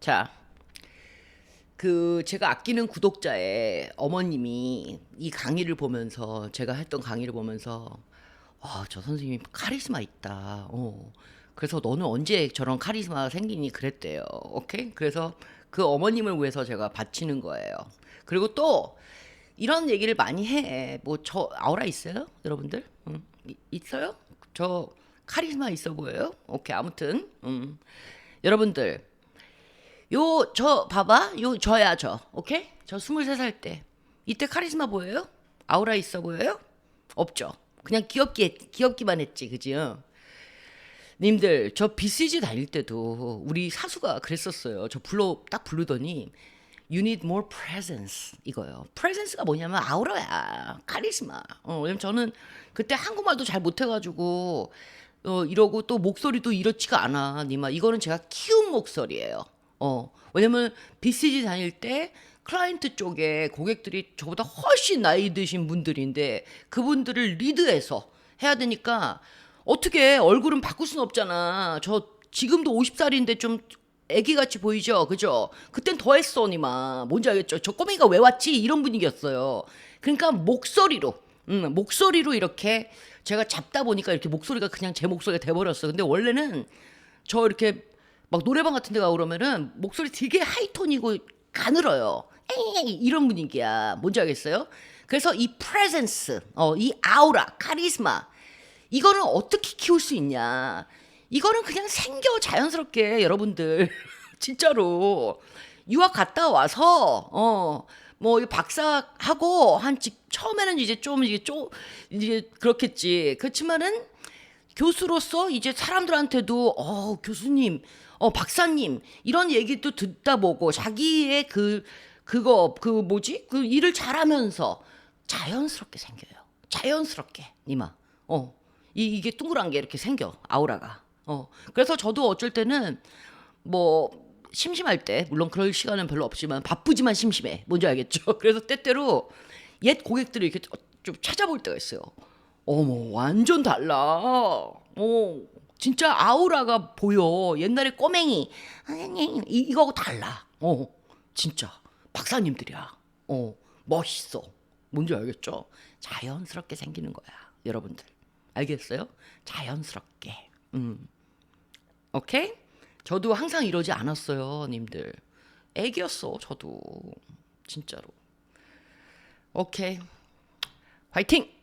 자, 그 제가 아끼는 구독자의 어머님이 이 강의를 보면서 제가 했던 강의를 보면서 와, 저 선생님 카리스마 있다. 어. 그래서 너는 언제 저런 카리스마가 생기니 그랬대요. 오케이? 그래서 그 어머님을 위해서 제가 바치는 거예요. 그리고 또 이런 얘기를 많이 해. 뭐 저 아우라 있어요? 여러분들? 음, 이- 있어요? 저 카리스마 있어 보여요? 오케이. 아무튼 음. 여러분들 요 저 봐봐. 요 저야 저. 오케이? 저 23살 때. 이때 카리스마 보여요? 아우라 있어 보여요? 없죠. 그냥 귀엽기 귀엽기만 했지 그지요 님들 저 BCG 다닐 때도 우리 사수가 그랬었어요. 저 불러 딱 부르더니 You need more presence. 이거요. presence가 뭐냐면 아우라야, 카리스마. 어, 왜냐면 저는 그때 한국말도 잘 못해가지고 어, 이러고 또 목소리도 이렇지가 않아, 니마. 이거는 제가 키운 목소리예요. 어, 왜냐면 BCG 다닐 때 클라이언트 쪽에 고객들이 저보다 훨씬 나이 드신 분들인데 그분들을 리드해서 해야 되니까 어떻게 얼굴은 바꿀 수는 없잖아. 저 지금도 50살인데 좀 애기같이 보이죠? 그죠? 그땐 더 했어, 니마. 뭔지 알겠죠? 저 꼬맹이가 왜 왔지? 이런 분위기였어요. 그러니까 목소리로, 음, 목소리로 이렇게 제가 잡다 보니까 이렇게 목소리가 그냥 제 목소리가 돼버렸어. 근데 원래는 저 이렇게 막 노래방 같은 데 가고 그러면은 목소리 되게 하이톤이고 가늘어요. 에이, 이런 분위기야. 뭔지 알겠어요? 그래서 이 프레젠스, 어, 이 아우라, 카리스마, 이거는 어떻게 키울 수 있냐? 이거는 그냥 생겨 자연스럽게 여러분들 진짜로 유학 갔다 와서 어 뭐 박사 하고 한 직- 처음에는 이제 좀 이게 좀 이제 그렇겠지. 그렇지만은 교수로서 이제 사람들한테도 어 교수님 어 박사님 이런 얘기도 듣다 보고 자기의 그 그거 그 뭐지? 그 일을 잘하면서 자연스럽게 생겨요. 자연스럽게 니마. 어 이, 이게 둥그란 게 이렇게 생겨 아우라가. 어 그래서 저도 어쩔 때는 뭐 심심할 때 물론 그럴 시간은 별로 없지만 바쁘지만 심심해. 뭔지 알겠죠? 그래서 때때로 옛 고객들을 이렇게 좀 찾아볼 때가 있어요 어머 완전 달라. 어 진짜 아우라가 보여. 옛날에 꼬맹이. 이, 이거하고 달라. 어 진짜. 박사님들이야. 어 멋있어. 뭔지 알겠죠? 자연스럽게 생기는 거야 여러분들. 알겠어요? 자연스럽게. 음. 오케이? 저도 항상 이러지 않았어요 님들. 애기였어 저도. 진짜로. 오케이. 화이팅